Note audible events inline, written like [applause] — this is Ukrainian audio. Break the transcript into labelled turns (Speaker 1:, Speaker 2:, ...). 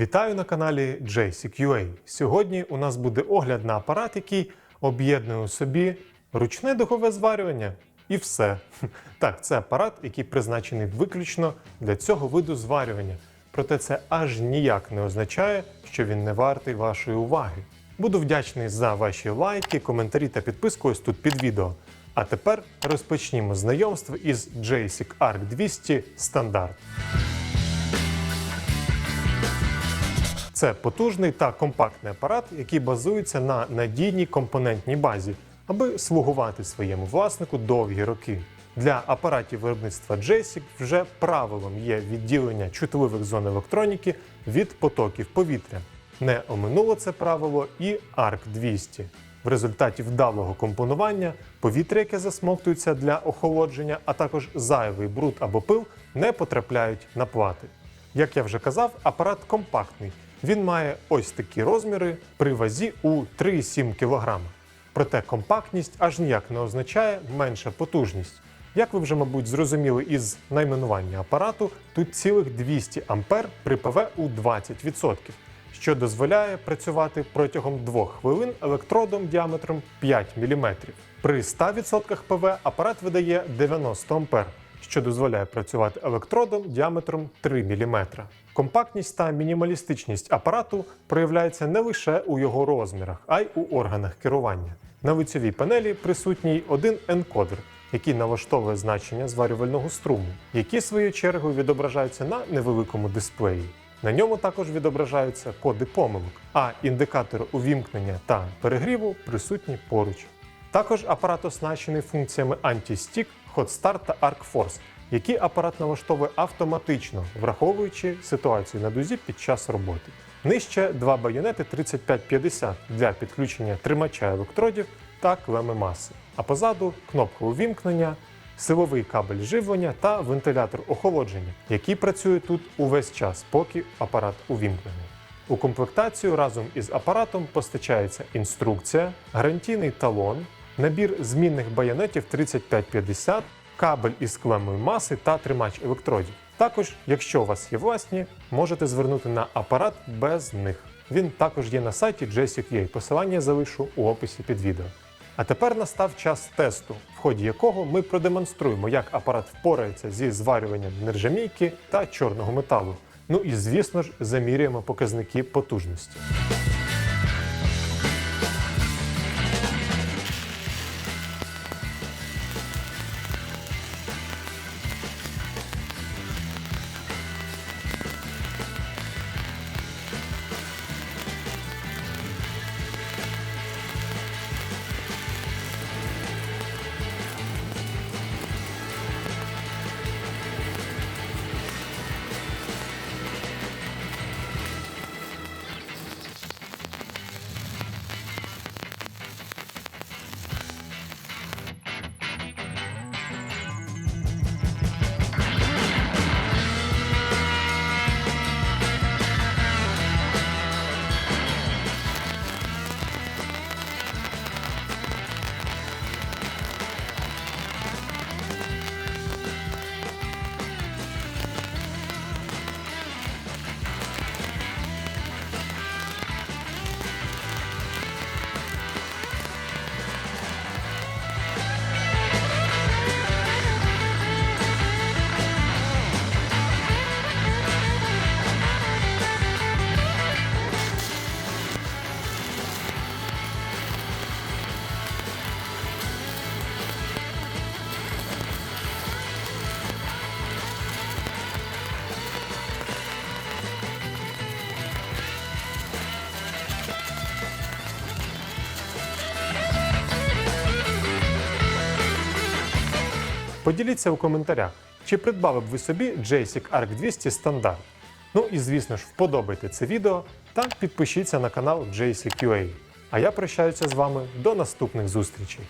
Speaker 1: Вітаю на каналі JCQA. Сьогодні у нас буде огляд на апарат, який об'єднує у собі ручне духове зварювання. І все. [laughs] Так, це апарат, який призначений виключно для цього виду зварювання. Проте це аж ніяк не означає, що він не вартий вашої уваги. Буду вдячний за ваші лайки, коментарі та підписку ось тут під відео. А тепер розпочнімо знайомство із JSIC ARC 200 стандарт. Це потужний та компактний апарат, який базується на надійній компонентній базі, аби слугувати своєму власнику довгі роки. Для апаратів виробництва JSIC вже правилом є відділення чутливих зон електроніки від потоків повітря. Не оминуло це правило і ARC 200. В результаті вдалого компонування повітря, яке засмоктується для охолодження, а також зайвий бруд або пил не потрапляють на плати. Як я вже казав, апарат компактний. Він має ось такі розміри при вазі у 3,7 кг. Проте компактність аж ніяк не означає менша потужність. Як ви вже, мабуть, зрозуміли із найменування апарату, тут цілих 200 ампер при ПВ у 20%, що дозволяє працювати протягом 2 хвилин електродом діаметром 5 мм. При 100% ПВ апарат видає 90 ампер, що дозволяє працювати електродом діаметром 3 мм. Компактність та мінімалістичність апарату проявляється не лише у його розмірах, а й у органах керування. На лицьовій панелі присутній один енкодер, який налаштовує значення зварювального струму, які своєю чергою відображаються на невеликому дисплеї. На ньому також відображаються коди помилок, а індикатори увімкнення та перегріву присутні поруч. Також апарат оснащений функціями Anti-Stick, Hot та Arc Force, які апарат налаштовує автоматично, враховуючи ситуацію на дузі під час роботи. Нижче два байонети 3550 для підключення тримача електродів та клеми маси. А позаду кнопка увімкнення, силовий кабель живлення та вентилятор охолодження, який працює тут увесь час, поки апарат увімкнений. У комплектацію разом із апаратом постачається інструкція, гарантійний талон, набір змінних байонетів 3550, кабель із клемою маси та тримач електродів. Також, якщо у вас є власні, можете звернути на апарат без них. Він також є на сайті JCQA. Посилання залишу у описі під відео. А тепер настав час тесту, в ході якого ми продемонструємо, як апарат впорається зі зварюванням нержавійки та чорного металу. Ну і звісно ж замірюємо показники потужності. Поділіться у коментарях, чи придбали б ви собі JSIC ARC 200 стандарт. Ну і звісно ж, вподобайте це відео та підпишіться на канал JCQA. А я прощаюся з вами до наступних зустрічей.